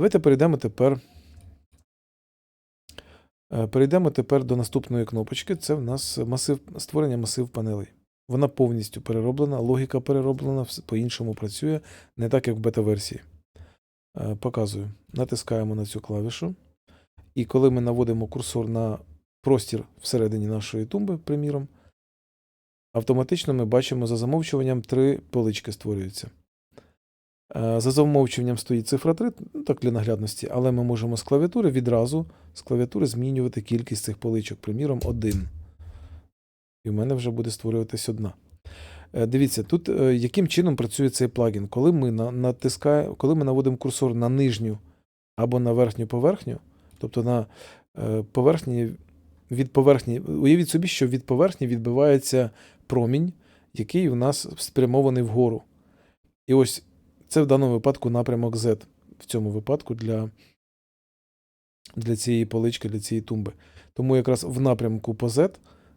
Давайте перейдемо тепер. е, Перейдемо тепер до наступної кнопочки. Це в нас масив, створення масив панелей. Вона повністю перероблена, логіка перероблена, по-іншому працює, не так, як в бета-версії. Е, Показую. Натискаємо на цю клавішу. І коли ми наводимо курсор на простір всередині нашої тумби, приміром, автоматично ми бачимо за замовчуванням три полички створюються. Е, За замовчуванням стоїть цифра 3, ну, так для наглядності, але ми можемо з клавіатури відразу з клавіатури змінювати кількість цих поличок, приміром, один. І в мене вже буде створюватись одна. Е, Дивіться, тут е, яким чином працює цей плагін. Коли ми на- натискаємо, коли ми наводимо курсор на нижню або на верхню поверхню, тобто на поверхні від поверхні, уявіть собі, що від поверхні відбивається промінь, який у нас спрямований вгору. І ось це в даному випадку напрямок Z. В цьому випадку для, для цієї полички, для цієї тумби. Тому якраз в напрямку по Z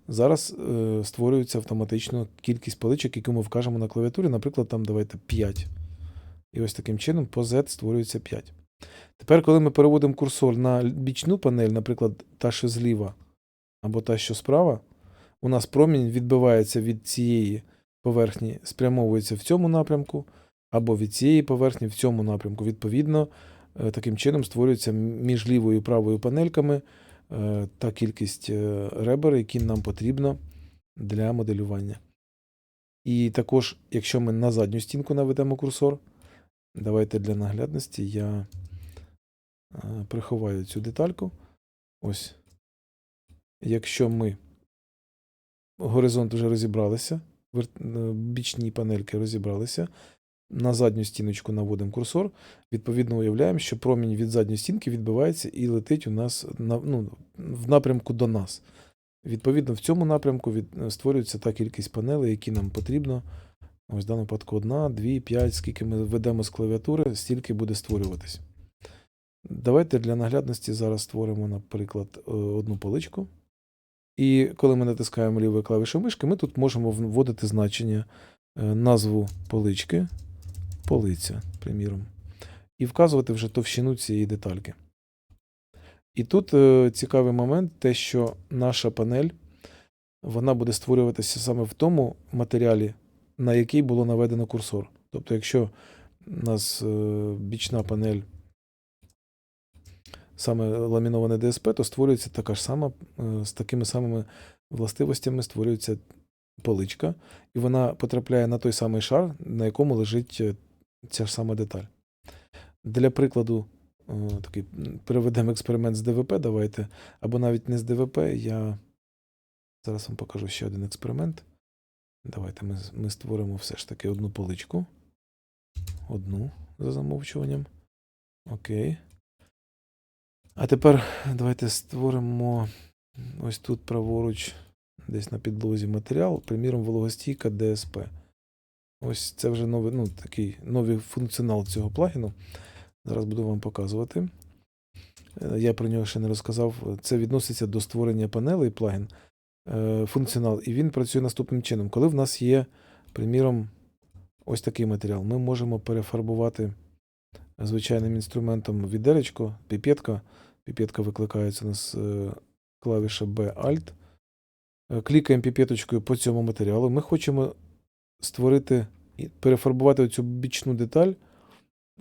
зараз е, створюється автоматично кількість поличок, яку ми вкажемо на клавіатурі. Наприклад, там давайте 5. І ось таким чином по Z створюється 5. Тепер, коли ми переводимо курсор на бічну панель, наприклад, та, що зліва, або та, що справа, у нас промінь відбивається від цієї поверхні, спрямовується в цьому напрямку, або від цієї поверхні в цьому напрямку. Відповідно, е, таким чином створюється між лівою і правою панельками е, та кількість е, ребер, які нам потрібно для моделювання. І також, якщо ми на задню стінку наведемо курсор, давайте для наглядності я приховаю цю детальку. Ось. Якщо ми горизонт вже розібралися, бічні панельки розібралися, на задню стіночку наводимо курсор, відповідно уявляємо, що промінь від задньої стінки відбивається і летить у нас на, ну, в напрямку до нас. Відповідно, в цьому напрямку від, е, створюється та кількість панелей, які нам потрібно. Ось в даному випадку одна, дві, п'ять, скільки ми ведемо з клавіатури, стільки буде створюватись. Давайте для наглядності зараз створимо, наприклад, е, одну поличку. І коли ми натискаємо лівою клавішою мишки, ми тут можемо вводити значення, е, назву полички, полиця, приміром, і вказувати вже товщину цієї детальки. І тут е, цікавий момент, те, що наша панель вона буде створюватися саме в тому матеріалі, на який було наведено курсор. Тобто, якщо у нас е, бічна панель саме ламіноване ДСП, то створюється така ж сама, е, з такими самими властивостями створюється поличка, і вона потрапляє на той самий шар, на якому лежить е, ця ж сама деталь. Для прикладу, е, такий переведемо експеримент з ДВП, давайте, або навіть не з ДВП. Я зараз вам покажу ще один експеримент. Давайте ми, ми створимо все ж таки одну поличку. Одну за замовчуванням. Окей. А тепер давайте створимо ось тут праворуч, десь на підлозі матеріал, приміром, вологостійка DSP. Ось це вже новий, ну, такий новий функціонал цього плагіну. Зараз буду вам показувати. Е, Я про нього ще не розказав. Це відноситься до створення панелей плагін, е, функціонал, і він працює наступним чином. Коли в нас є, приміром, ось такий матеріал, ми можемо перефарбувати звичайним інструментом відеречко, піпетка. Піпетка викликається у нас е, клавіша B Alt. Клікаємо піпеточкою по цьому матеріалу. Ми хочемо створити і перефарбувати цю бічну деталь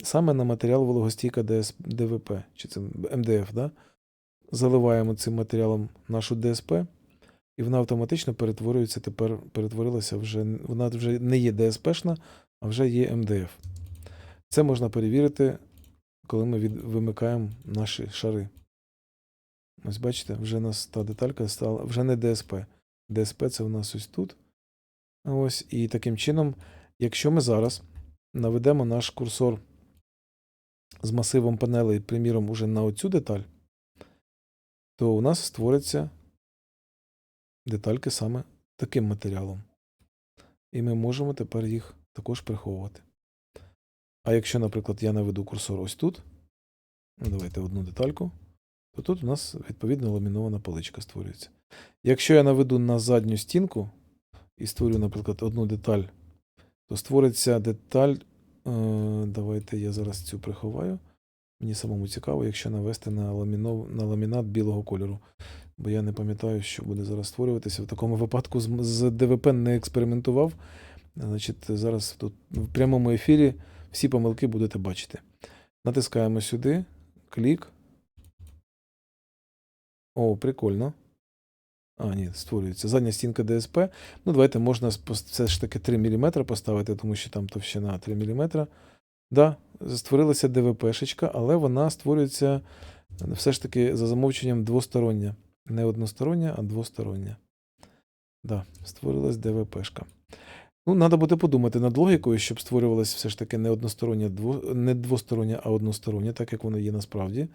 саме на матеріал вологостійка ДВП, чи це МДФ. Да? Заливаємо цим матеріалом нашу ДСП, і вона автоматично перетворюється тепер, перетворилася вже, вона вже не є ДСПшна, а вже є МДФ. Це можна перевірити, коли ми від, вимикаємо наші шари. Ось бачите, вже у нас та деталька стала вже не ДСП. ДСП це у нас ось тут. Ось, і таким чином, якщо ми зараз наведемо наш курсор з масивом панелей, приміром, уже на оцю деталь, то у нас створяться детальки саме таким матеріалом. І ми можемо тепер їх також приховувати. А якщо, наприклад, я наведу курсор ось тут, давайте одну детальку, то тут у нас відповідно ламінована поличка створюється. Якщо я наведу на задню стінку і створю, наприклад, одну деталь, то створиться деталь. Е, давайте я зараз цю приховаю. Мені самому цікаво, якщо навести на, ламінов... на ламінат білого кольору. Бо я не пам'ятаю, що буде зараз створюватися. В такому випадку з, з ДВП не експериментував. Значить, зараз тут в прямому ефірі всі помилки будете бачити. Натискаємо сюди, клік. О, прикольно. А, ні, створюється. Задня стінка ДСП. Ну, давайте можна все ж таки 3 мм поставити, тому що там товщина 3 мм. Да, створилася ДВПшечка, але вона створюється е, все ж таки за замовченням двостороння. Не одностороння, а двостороння. Да, створилась ДВПшка. Ну, треба буде подумати над логікою, щоб створювалася все ж таки не одностороння, не двостороння, а одностороння, так як воно є насправді.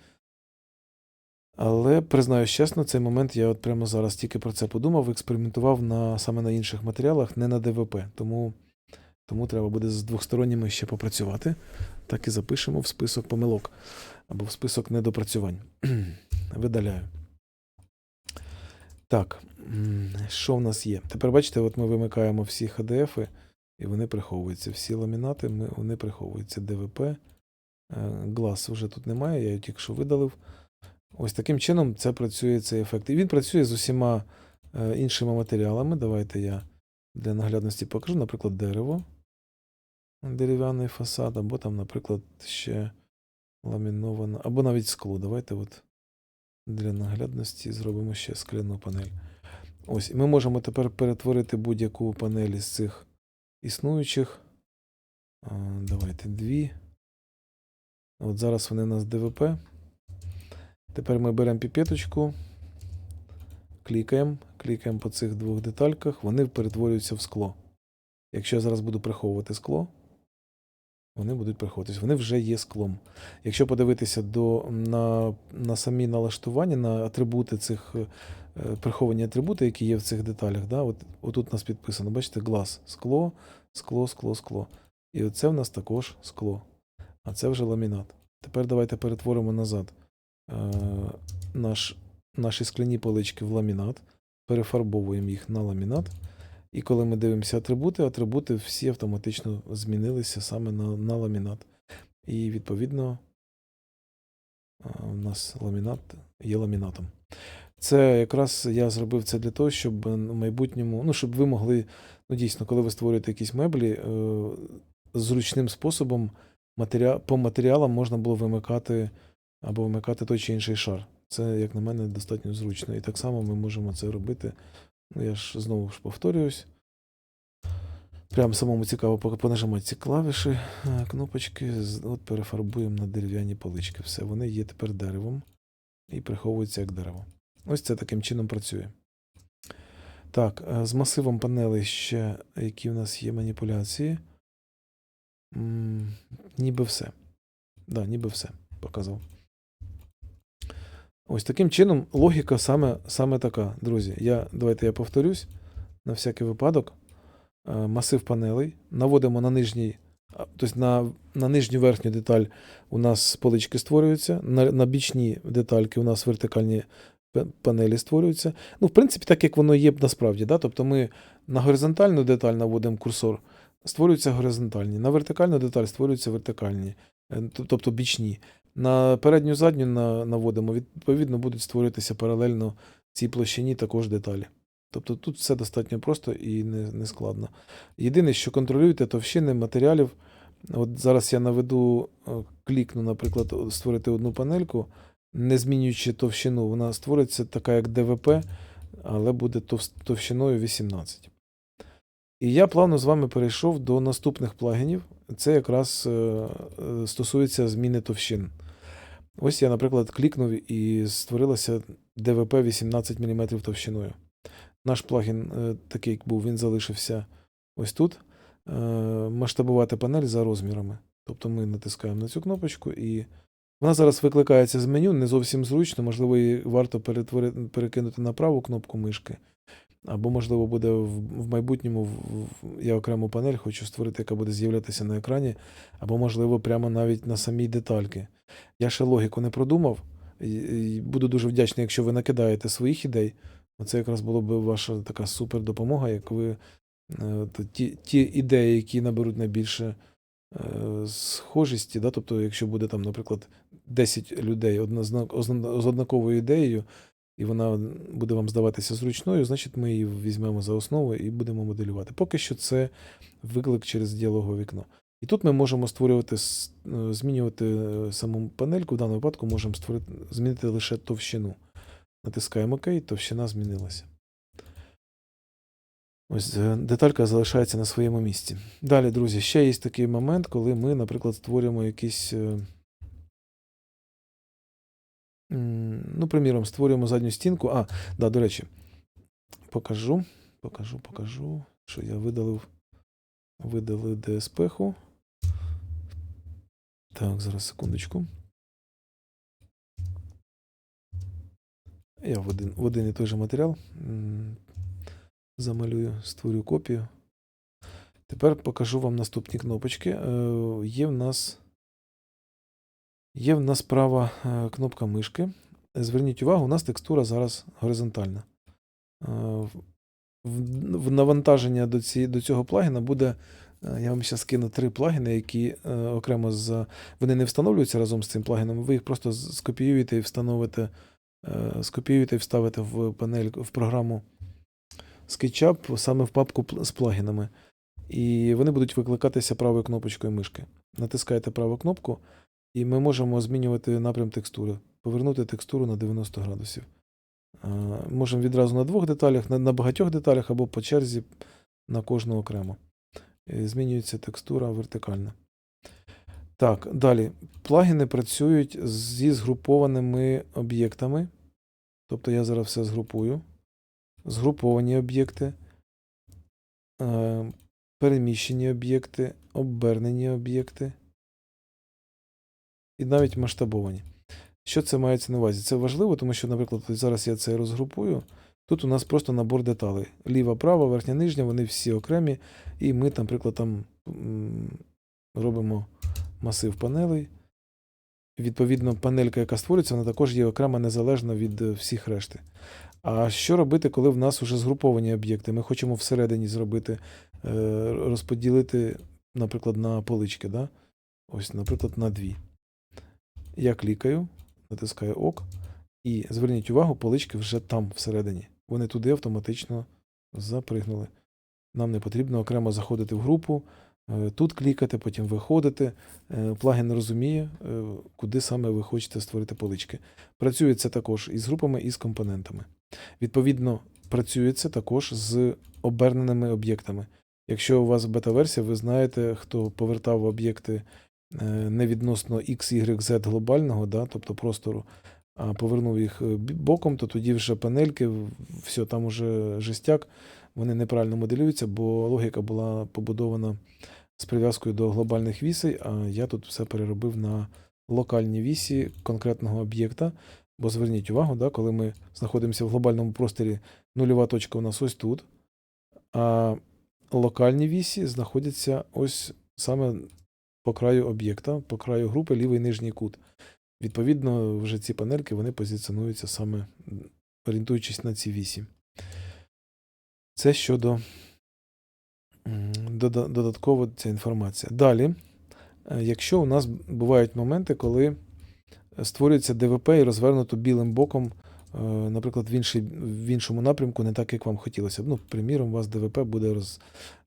Але признаюсь чесно, цей момент я от прямо зараз тільки про це подумав, експериментував на, саме на інших матеріалах, не на ДВП. Тому, тому треба буде з двосторонніми ще попрацювати. Так і запишемо в список помилок або в список недопрацювань. Видаляю. Так, що в нас є? Тепер бачите, от ми вимикаємо всі HDF, і вони приховуються. Всі ламінати вони приховуються. ДВП. Е, Глас вже тут немає, я його тільки що видалив. Ось таким чином це працює цей ефект. І він працює з усіма е, іншими матеріалами. Давайте я для наглядності покажу, наприклад, дерево, дерев'яний фасад, або там, наприклад, ще ламіноване, або навіть скло. Давайте от для наглядності зробимо ще скляну панель. Ось, і ми можемо тепер перетворити будь-яку панель із цих існуючих. Давайте дві. От зараз вони у нас ДВП. Тепер ми беремо піпеточку, клікаємо, клікаємо по цих двох детальках, вони перетворюються в скло. Якщо я зараз буду приховувати скло, вони будуть приховуватись. Вони вже є склом. Якщо подивитися до, на, на самі налаштування, на атрибути цих е, приховані атрибути, які є в цих деталях, да, от, отут у нас підписано, бачите, глаз, скло, скло, скло, скло. І оце в нас також скло. А це вже ламінат. Тепер давайте перетворимо назад наш, наші скляні полички в ламінат, перефарбовуємо їх на ламінат. І коли ми дивимося атрибути, атрибути всі автоматично змінилися саме на, на ламінат. І відповідно е, у нас ламінат є ламінатом. Це якраз я зробив це для того, щоб в майбутньому, ну, щоб ви могли, ну дійсно, коли ви створюєте якісь меблі, е, зручним способом матеріал, по матеріалам можна було вимикати або вимикати той чи інший шар. Це, як на мене, достатньо зручно. І так само ми можемо це робити. Ну, я ж знову ж повторююсь. Прям самому цікаво поки понажимати ці клавіші, кнопочки, от перефарбуємо на дерев'яні полички. Все, вони є тепер деревом і приховуються як дерево. Ось це таким чином працює. Так, з масивом панелей ще які в нас є маніпуляції. М, Ніби все. Да, ніби все показав. Ось таким чином логіка саме, саме така, друзі. Я, давайте я повторюсь на всякий випадок. Е, Масив панелей. Наводимо на нижній, тобто на, на нижню верхню деталь у нас полички створюються, на, на бічні детальки у нас вертикальні панелі створюються. Ну, в принципі, так як воно є насправді. Да? Тобто ми на горизонтальну деталь наводимо курсор, створюються горизонтальні, на вертикальну деталь створюються вертикальні, е, тобто бічні. На передню задню наводимо, відповідно, будуть створюватися паралельно цій площині також деталі. Тобто тут все достатньо просто і не, не складно. Єдине, що контролюйте товщини матеріалів. От зараз я наведу, е, клікну, наприклад, створити одну панельку, не змінюючи товщину, вона створиться така, як ДВП, але буде товщиною 18. І я плавно з вами перейшов до наступних плагінів. Це якраз е, е, стосується зміни товщин. Ось я, наприклад, клікнув і створилося ДВП 18 мм товщиною. Наш плагін е, такий, як був, він залишився ось тут. Е, масштабувати панель за розмірами. Тобто ми натискаємо на цю кнопочку, і вона зараз викликається з меню, не зовсім зручно, можливо, її варто перекинути на праву кнопку мишки. Або, можливо, буде в, майбутньому в, я окрему панель хочу створити, яка буде з'являтися на екрані, або, можливо, прямо навіть на самій детальки. Я ще логіку не продумав. і- Буду дуже вдячний, якщо ви накидаєте своїх ідей. Це якраз було б ваша така супер допомога, як ви е, ті, ті ідеї, які наберуть найбільше е, схожісті, да? тобто, якщо буде там, наприклад, 10 людей озна- з однаковою ідеєю, і вона буде вам здаватися зручною, значить ми її візьмемо за основу і будемо моделювати. Поки що це виклик через діалогове вікно. І тут ми можемо створювати, е, змінювати е, саму панельку. В даному випадку можемо створити, змінити лише товщину. Натискаємо ОК, товщина змінилася. Ось е, деталька залишається на своєму місці. Далі, друзі, ще є такий момент, коли ми, наприклад, створюємо якісь. Ну, приміром, створюємо задню стінку. А, да, до речі, покажу, покажу, покажу, що я видалив, видалив DSP-ху. Так, зараз секундочку. Я в один, в один і той же матеріал замалюю, створю копію. Тепер покажу вам наступні кнопочки. Е, Є в нас. Є в нас права е, кнопка мишки. Зверніть увагу, у нас текстура зараз горизонтальна. Е, в- навантаження до, ці, до цього плагіна буде. е, Я вам зараз скину три плагіни, які окремо з. Вони не встановлюються разом з цим плагіном, ви їх просто скопіюєте і встановите, скопіюєте і вставите в панель в програму SketchUp саме в папку з плагінами. І вони будуть викликатися правою кнопочкою мишки. Натискаєте праву кнопку, і ми можемо змінювати напрям текстури, повернути текстуру на 90 градусів. Можемо відразу на двох деталях, на, багатьох деталях або по черзі на кожну окремо. Змінюється текстура вертикальна. Так, далі. Плагіни працюють зі згрупованими об'єктами. Тобто я зараз все згрупую. Згруповані об'єкти, е, переміщені об'єкти, обернені об'єкти і навіть масштабовані. Що це мається на увазі? Це важливо, тому що, наприклад, зараз я це розгрупую. Тут у нас просто набор деталей. Ліва, права, верхня, нижня, вони всі окремі. І ми, наприклад, там робимо масив панелей. Відповідно, панелька, яка створюється, вона також є окремо незалежна від е, всіх решти. А що робити, коли в нас вже згруповані об'єкти? Ми хочемо всередині зробити, е, розподілити, наприклад, на полички. Да? Ось, наприклад, на дві. Я клікаю, натискаю ОК, і зверніть увагу, полички вже там всередині. Вони туди автоматично запригнули. Нам не потрібно окремо заходити в групу, е, тут клікати, потім виходити. Е, Плагін розуміє, е, куди саме ви хочете створити полички. Працює це також із групами, і з компонентами. Відповідно, працює це також з оберненими об'єктами. Якщо у вас бета-версія, ви знаєте, хто повертав об'єкти не відносно X, Y, Z глобального, да, тобто простору, а повернув їх е, боком, то тоді вже панельки, все, там уже жестяк, вони неправильно моделюються, бо логіка була побудована з прив'язкою до глобальних вісей, а я тут все переробив на локальні вісі конкретного об'єкта. Бо зверніть увагу, да, коли ми знаходимося в глобальному просторі, нульова точка у нас ось тут, а локальні вісі знаходяться ось саме по краю об'єкта, по краю групи лівий нижній кут. Відповідно, вже ці панельки вони позиціонуються саме орієнтуючись на ці вісі. Це щодо додатково ця інформація. Далі, е, якщо у нас бувають моменти, коли створюється ДВП і розвернуто білим боком, е, наприклад, в, інший, в іншому напрямку, не так, як вам хотілося б. Ну, приміром, у вас ДВП буде роз,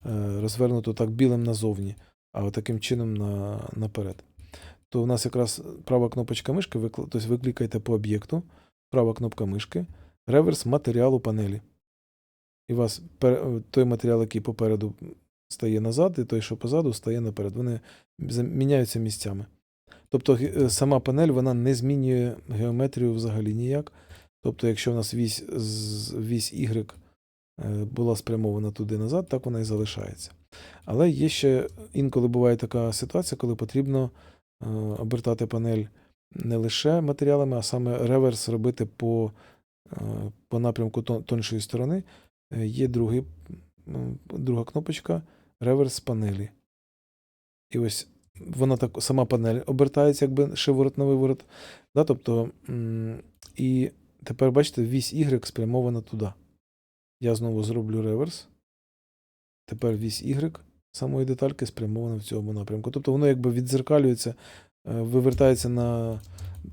е, розвернуто так білим назовні, а от таким чином на, наперед. То у нас якраз права кнопочка мишки, ви, тобто ви клікаєте по об'єкту, права кнопка мишки, реверс матеріалу панелі. І у вас той матеріал, який попереду стає назад, і той, що позаду, стає наперед. Вони міняються місцями. Тобто е, сама панель вона не змінює геометрію взагалі ніяк. Тобто, якщо у нас вісь, вісь Y е, була спрямована туди назад, так вона і залишається. Але є ще інколи буває така ситуація, коли потрібно е, обертати панель не лише матеріалами, а саме реверс робити по, е, по напрямку тоншої сторони. Е, Є другий, друга кнопочка реверс панелі. І ось вона так сама панель обертається, якби шиворот на виворот. Да? Тобто, і тепер бачите, вісь Y спрямована туди. Я знову зроблю реверс. Тепер вісь Y самої детальки спрямована в цьому напрямку. Тобто воно якби відзеркалюється, е, вивертається на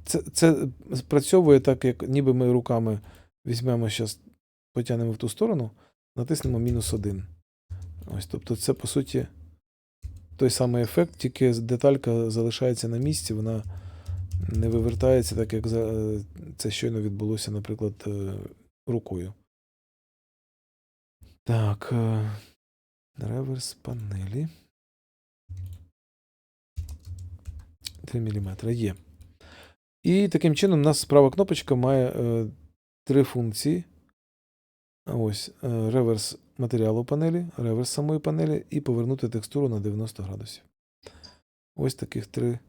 Це, це спрацьовує так, як ніби ми руками візьмемо зараз, потягнемо в ту сторону, натиснемо мінус один. Ось, тобто, це по суті той самий ефект, тільки деталька залишається на місці, вона не вивертається, так як це щойно відбулося, наприклад, е, рукою. Так. Реверс панелі. 3 мм є. І таким чином у нас права кнопочка має е, три функції. Ось е, реверс матеріалу панелі, реверс самої панелі і повернути текстуру на 90 градусів. Ось таких три,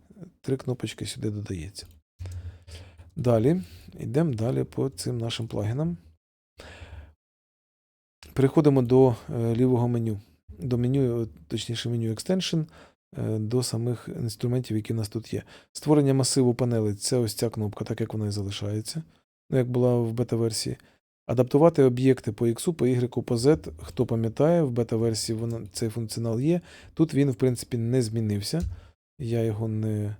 три кнопочки сюди додається. Далі, йдемо далі по цим нашим плагінам. Переходимо до е, лівого меню. До меню, точніше, меню Extension, е, до самих інструментів, які в нас тут є. Створення масиву панелей це ось ця кнопка, так як вона і залишається, ну, як була в бета-версії. Адаптувати об'єкти по X, по Y, по Z. Хто пам'ятає, в бета-версії цей функціонал є. Тут він, в принципі, не змінився. Я його не,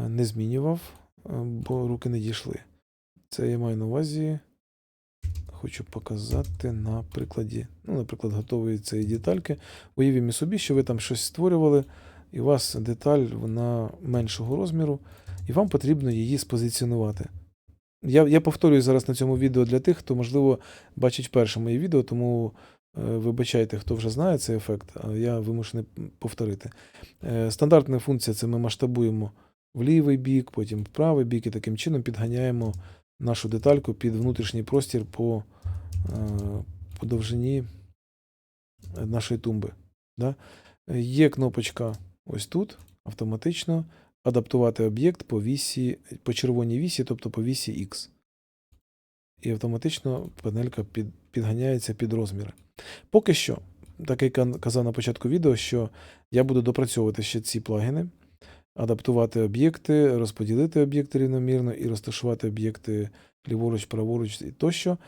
е, не змінював, е, бо руки не дійшли. Це я маю на увазі. Хочу показати на прикладі, ну, наприклад, готової цієї детальки. Уявімо собі, що ви там щось створювали, і у вас деталь вона меншого розміру, і вам потрібно її спозиціонувати. Я, я повторюю зараз на цьому відео для тих, хто, можливо, бачить перше моє відео, тому е, вибачайте, хто вже знає цей ефект, а я вимушений повторити. Е, стандартна функція це ми масштабуємо в лівий бік, потім в правий бік, і таким чином підганяємо нашу детальку під внутрішній простір по, е, по довжині нашої тумби. Да? Є кнопочка ось тут, автоматично адаптувати об'єкт по вісі, по червоній вісі, тобто по вісі X. І автоматично панелька під, підганяється під розміри. Поки що, так як я казав на початку відео, що я буду допрацьовувати ще ці плагіни, адаптувати об'єкти, розподілити об'єкти рівномірно і розташувати об'єкти ліворуч, праворуч і тощо.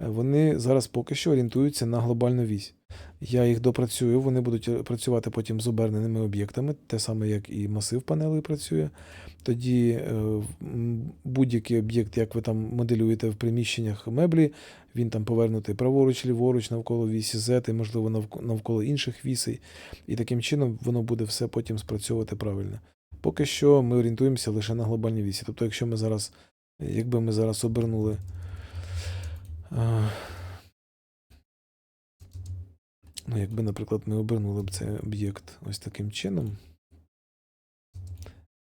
Е, Вони зараз поки що орієнтуються на глобальну вісь. Я їх допрацюю, вони будуть е, працювати потім з оберненими об'єктами, те саме, як і масив панелей працює. Тоді е, будь-який об'єкт, як ви там моделюєте в приміщеннях меблі, він там повернутий праворуч, ліворуч, навколо вісі Z, і, можливо, навк- навколо інших вісей. І таким чином воно буде все потім спрацьовувати правильно. Поки що ми орієнтуємося лише на глобальній вісі. Тобто, якщо ми зараз, якби ми зараз обернули. а, Ну, якби, наприклад, ми обернули б цей об'єкт ось таким чином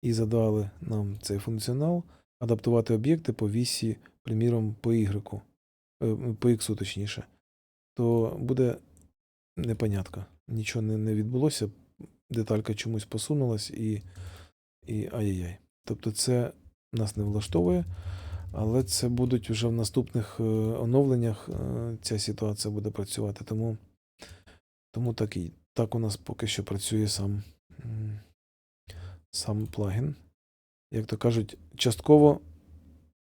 і задали нам цей функціонал, адаптувати об'єкти по вісі, приміром, по Y, е, по X, точніше, то буде непонятка. Нічого не, не відбулося, деталька чомусь посунулась і, і ай-яй-яй. Тобто це нас не влаштовує, але це будуть вже в наступних е, оновленнях е, ця ситуація буде працювати. Тому, тому так, і, так у нас поки що працює сам, сам плагін. Як то кажуть, частково,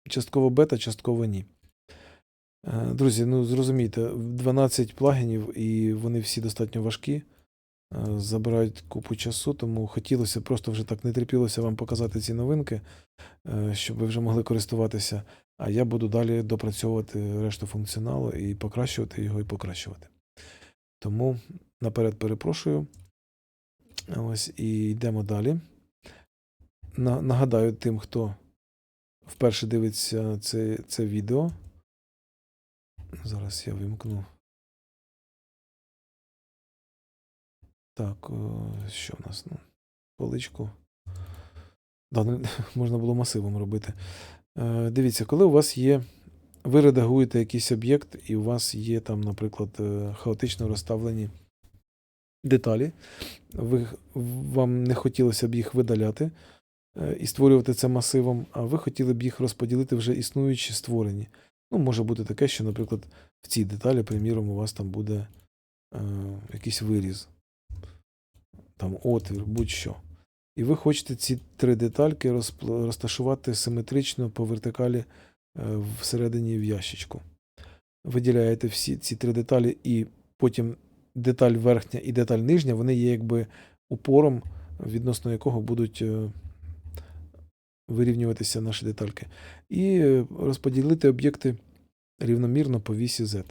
частково бета, частково ні. Е, Друзі, ну зрозумійте, 12 плагінів, і вони всі достатньо важкі, забирають купу часу, тому хотілося просто вже так не терпілося вам показати ці новинки, е, щоб ви вже могли користуватися. А я буду далі допрацьовувати решту функціоналу і покращувати його і покращувати. Тому наперед перепрошую. Ось і йдемо далі. На- Нагадаю тим, хто вперше дивиться це, це відео. Зараз я вимкну. Так, що в нас? Ну, поличку. Да, ну, можна було масивом робити. Е, дивіться, коли у вас є. Ви редагуєте якийсь об'єкт, і у вас є там, наприклад, е, хаотично розставлені деталі. Ви, вам не хотілося б їх видаляти е, і створювати це масивом, а ви хотіли б їх розподілити вже існуючі створені. Ну, може бути таке, що, наприклад, в цій деталі, приміром, у вас там буде е, якийсь виріз, там отвір, будь-що. І ви хочете ці три детальки розташувати симетрично по вертикалі е, всередині в ящичку. Виділяєте всі ці три деталі, і потім деталь верхня і деталь нижня, вони є якби упором, відносно якого будуть е, вирівнюватися наші детальки. І е, розподілити об'єкти рівномірно по вісі Z.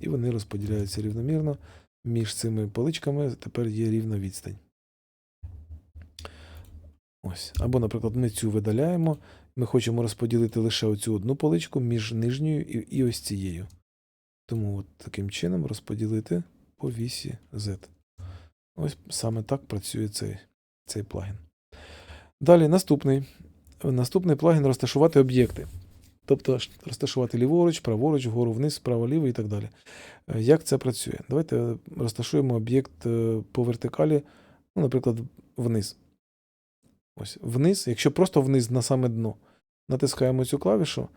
І вони розподіляються рівномірно. Між цими поличками тепер є рівна відстань. Ось. Або, наприклад, ми цю видаляємо. Ми хочемо розподілити лише оцю одну поличку між нижньою і, і ось цією. Тому от таким чином розподілити по вісі Z. Ось саме так працює цей, цей плагін. Далі наступний. Наступний плагін розташувати об'єкти. Тобто розташувати ліворуч, праворуч, вгору, вниз, вправо, ліво і так далі. Е, Як це працює? Давайте розташуємо об'єкт е, по вертикалі, ну, наприклад, вниз. Ось вниз, якщо просто вниз на саме дно, натискаємо цю клавішу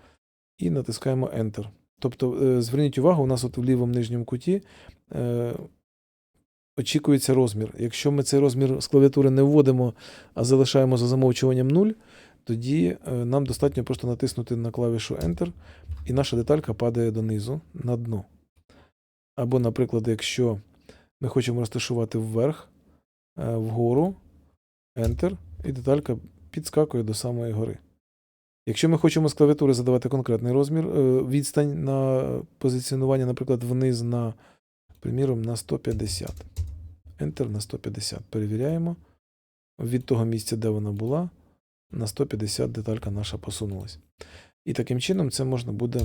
і натискаємо Enter. Тобто, е, зверніть увагу, у нас от в лівому нижньому куті очікується розмір. Якщо ми цей розмір з клавіатури не вводимо, а залишаємо за замовчуванням 0, тоді е, нам достатньо просто натиснути на клавішу Enter, і наша деталька падає донизу на дно. Або, наприклад, якщо ми хочемо розташувати вверх, е, вгору, Enter, і деталька підскакує до самої гори. Якщо ми хочемо з клавіатури задавати конкретний розмір, е, відстань на позиціонування, наприклад, вниз на, приміром, на 150. Enter на 150. Перевіряємо. Від того місця, де вона була, на 150 деталька наша посунулась. І таким чином це можна буде,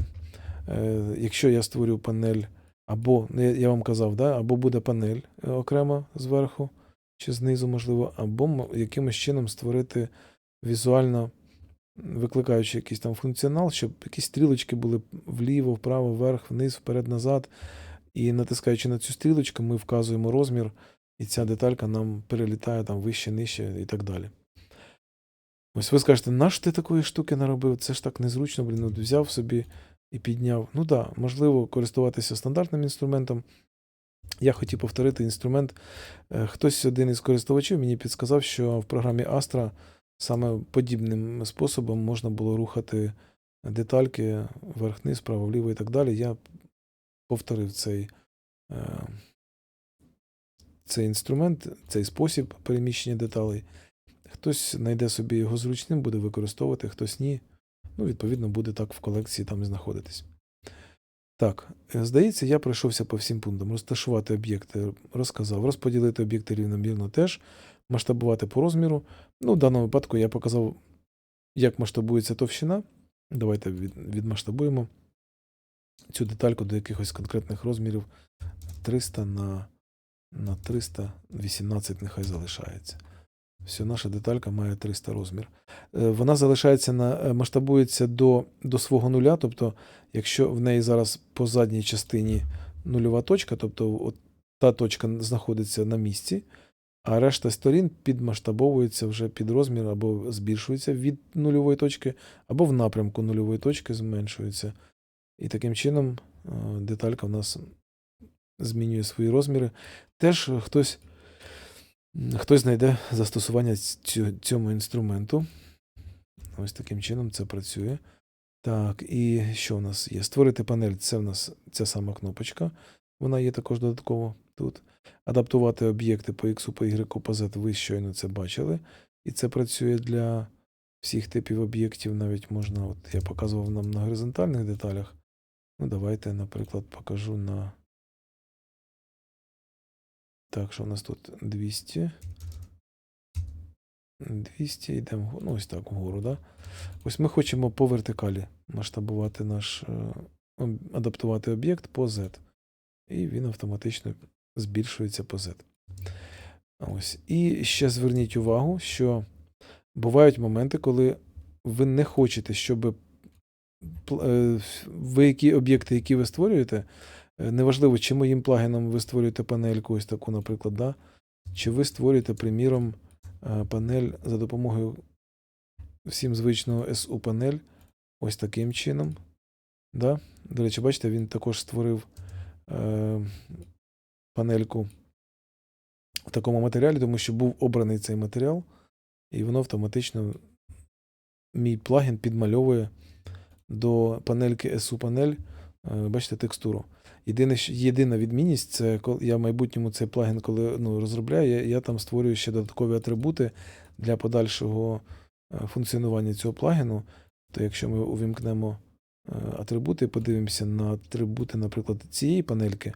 е, якщо я створю панель, або, ну, я, вам казав, да, або буде панель е, окремо зверху чи знизу, можливо, або якимось чином створити візуально, викликаючи якийсь там функціонал, щоб якісь стрілочки були вліво, вправо, вверх, вниз, вперед, назад. І натискаючи на цю стрілочку, ми вказуємо розмір, і ця деталька нам перелітає там вище, нижче і так далі. Ось ви скажете, наш ти такої штуки наробив? Це ж так незручно, блін, от взяв собі і підняв. Ну так, да, можливо, користуватися стандартним інструментом. Я хотів повторити інструмент. Е, Хтось один із користувачів мені підсказав, що в програмі Astra саме подібним способом можна було рухати детальки вверх-вниз, вправо-вліво і так далі. Я повторив цей, е, цей інструмент, цей спосіб переміщення деталей. Хтось знайде собі його зручним, буде використовувати, хтось ні. Ну, відповідно, буде так в колекції там і знаходитись. Так, е, здається, я пройшовся по всім пунктам. Розташувати об'єкти розказав, розподілити об'єкти рівномірно теж, масштабувати по розміру. Ну, в даному випадку я показав, як масштабується товщина. Давайте відмасштабуємо цю детальку до якихось конкретних розмірів 300 на, на 318 нехай залишається. Все, наша деталька має 300 розмір. Е, Вона залишається на е, масштабується до, до свого нуля. Тобто, якщо в неї зараз по задній частині нульова точка, тобто от та точка знаходиться на місці, а решта сторін підмасштабовується вже під розмір або збільшується від нульової точки, або в напрямку нульової точки зменшується. І таким чином е, деталька в нас змінює свої розміри. Теж хтось. Хтось знайде застосування цьому інструменту. Ось таким чином це працює. Так, і що у нас є? Створити панель це в нас ця сама кнопочка. Вона є також додатково тут. Адаптувати об'єкти по X, по Y, по Z, ви щойно це бачили. І це працює для всіх типів об'єктів. Навіть можна, от я показував нам на горизонтальних деталях. Ну, давайте, наприклад, покажу на. Так, що у нас тут 200. 200, йдемо, ну ось так вгору, да? Ось ми хочемо по вертикалі масштабувати наш, е, адаптувати об'єкт по Z. І він автоматично збільшується по Z. Ось. І ще зверніть увагу, що бувають моменти, коли ви не хочете, щоб е, ви які об'єкти, які ви створюєте, неважливо, чи моїм плагіном ви створюєте панельку, ось таку, наприклад, да? чи ви створюєте, приміром, е, панель за допомогою всім звичного SU панель, ось таким чином. Да? До речі, бачите, він також створив е, панельку в такому матеріалі, тому що був обраний цей матеріал, і воно автоматично мій плагін підмальовує до панельки SU панель, е, бачите, текстуру. Єдине, єдина відмінність це коли я в майбутньому цей плагін, коли ну, розробляю, я, я там створюю ще додаткові атрибути для подальшого е, функціонування цього плагіну, то якщо ми увімкнемо е, атрибути, подивимося на атрибути, наприклад, цієї панельки,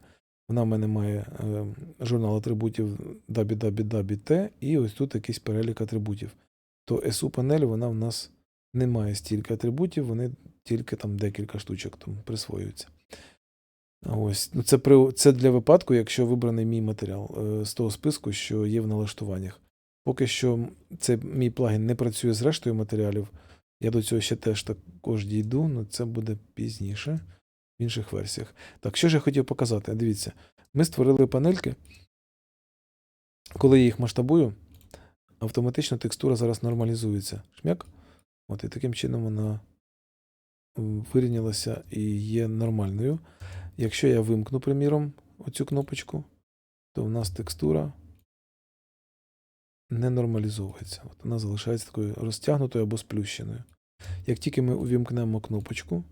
вона в мене має е, журнал атрибутів www.t і ось тут якийсь перелік атрибутів. То SU панель вона в нас не має стільки атрибутів, вони тільки там декілька штучок там присвоюються. Ось, ну це, при, це для випадку, якщо вибраний мій матеріал е, з того списку, що є в налаштуваннях. Поки що цей мій плагін не працює з рештою матеріалів. Я до цього ще теж також дійду, але це буде пізніше в інших версіях. Так, що ж я хотів показати? Дивіться, ми створили панельки. Коли я їх масштабую, автоматично текстура зараз нормалізується. Шмяк. От і таким чином вона вирівнялася і є нормальною. Якщо я вимкну, приміром, оцю кнопочку, то в нас текстура не нормалізовується. От вона залишається такою розтягнутою або сплющеною. Як тільки ми увімкнемо кнопочку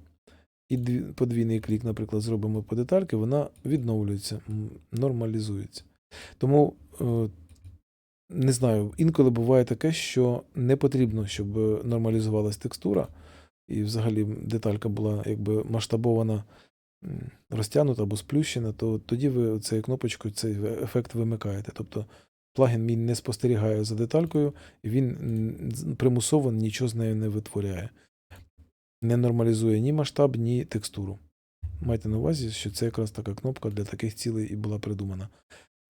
і подвійний клік, наприклад, зробимо по детальки, вона відновлюється, нормалізується. Тому е, не знаю, інколи буває таке, що не потрібно, щоб нормалізувалась текстура, і взагалі деталька була якби масштабована, розтягнута або сплющена, то тоді ви цією кнопочкою цей ефект вимикаєте. Тобто плагін мій не спостерігає за деталькою, і він примусово нічого з нею не витворяє. Не нормалізує ні масштаб, ні текстуру. Майте на увазі, що це якраз така кнопка для таких цілей і була придумана.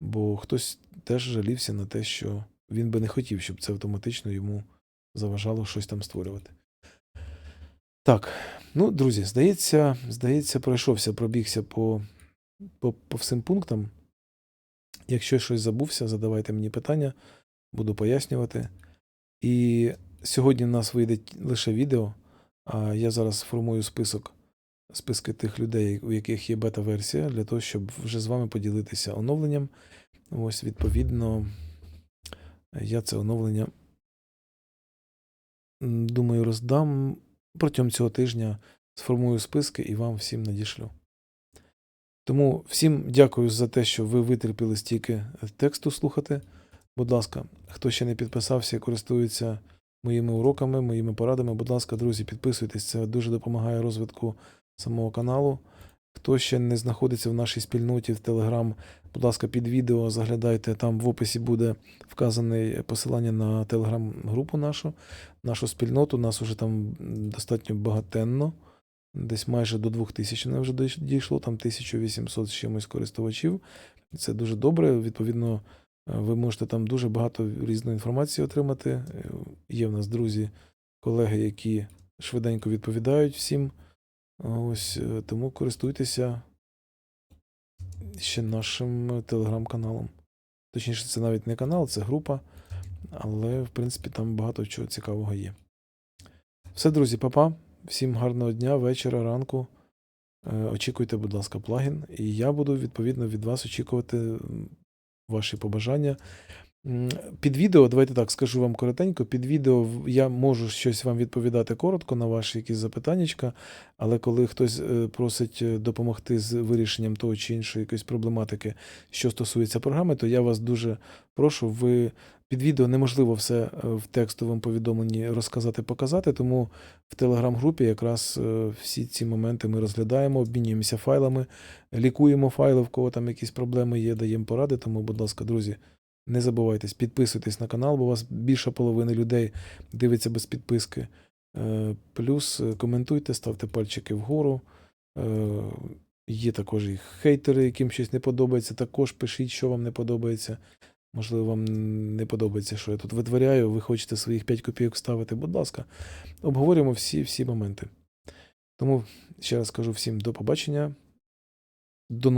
Бо хтось теж жалівся на те, що він би не хотів, щоб це автоматично йому заважало щось там створювати. Так, ну, друзі, здається, здається, пройшовся, пробігся по, по, по всім пунктам. Якщо щось забувся, задавайте мені питання, буду пояснювати. І сьогодні в нас вийде лише відео, я зараз формую список, списки тих людей, у яких є бета-версія, для того, щоб вже з вами поділитися оновленням. Ось, відповідно, я це оновлення, думаю, роздам протягом цього тижня, сформую списки і вам всім надішлю. Тому всім дякую за те, що ви витерпіли стільки тексту слухати. Будь ласка, хто ще не підписався і користується моїми уроками, моїми порадами, будь ласка, друзі, підписуйтесь, це дуже допомагає розвитку самого каналу. Хто ще не знаходиться в нашій спільноті в Telegram, будь ласка, під відео заглядайте, там в описі буде вказане посилання на телеграм-групу нашу, нашу спільноту. Нас уже там достатньо багатенно. Десь майже до 2000 не вже дійшло, там 1800 з чимось користувачів. Це дуже добре. Відповідно, ви можете там дуже багато різної інформації отримати. Е, Є в нас друзі, колеги, які швиденько відповідають всім. Ось е, тому користуйтеся ще нашим телеграм-каналом. Точніше, це навіть не канал, це група, але в принципі там багато чого цікавого є. Все, друзі, папа. Всім гарного дня, вечора, ранку. Е, Очікуйте, будь ласка, плагін, і я буду відповідно від вас очікувати ваші побажання. Під відео, давайте так скажу вам коротенько. Під відео я можу щось вам відповідати коротко на ваші якісь запитаннячка, але коли хтось е, просить е, допомогти з вирішенням того чи іншої якоїсь проблематики, що стосується програми, то я вас дуже прошу. Ви під відео неможливо все е, в текстовому повідомленні розказати, показати, тому в телеграм-групі якраз всі ці моменти ми розглядаємо, обмінюємося файлами, лікуємо файли, в кого там якісь проблеми є, даємо поради. Тому, будь ласка, друзі, не забувайтесь, підписуйтесь на канал, бо у вас більша половина людей дивиться без підписки. Е, Плюс е, коментуйте, ставте пальчики вгору. Е, Є також і хейтери, яким щось не подобається. Також пишіть, що вам не подобається. Можливо, вам не подобається, що я тут витворяю. Ви хочете своїх 5 копійок вставити. Будь ласка, обговорюємо всі, всі моменти. Тому ще раз кажу всім до побачення. До